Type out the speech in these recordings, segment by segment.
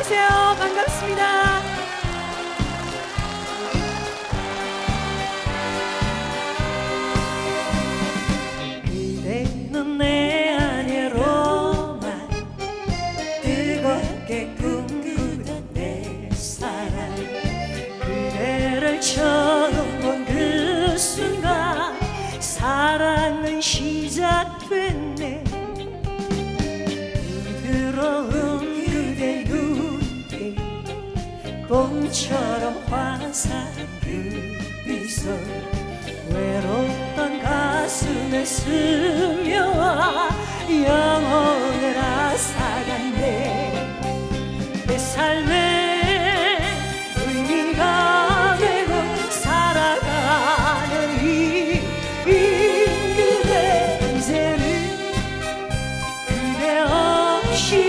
안녕하세요. 반갑습니다. 그대는 내 안으로만 뜨겁게 봄처럼 화사한 그 미소 외롭던 가슴에 스며와 영혼을 앗아갔네. 내 삶의 의미가 되고 살아가는 이, 이 그대 인생은 그대 없이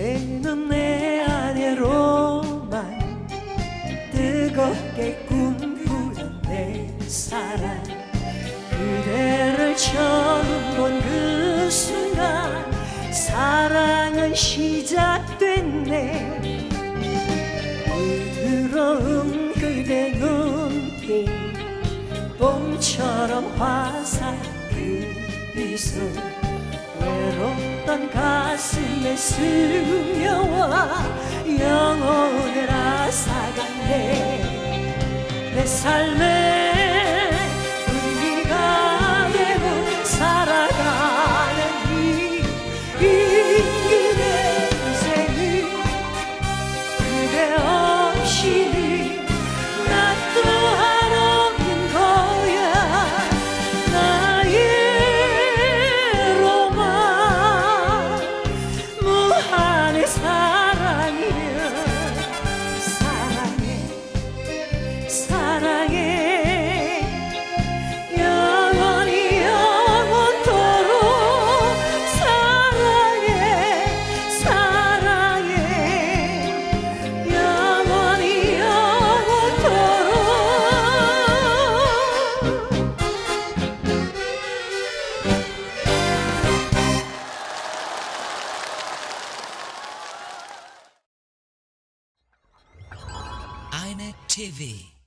그대는 내 안으로만 뜨겁게 꿈꾸던 내 사랑. 그대를 처음 본 그 순간 사랑은 시작됐네 부드러운 그대 눈빛 봄처럼 화사한 그 미소 외롭던 가슴에 스며와 영혼을 앗아갔네. 내 삶의 의미가 되고 살아가는 이, 이 그대 인생은 그대 없이는 무한의 TV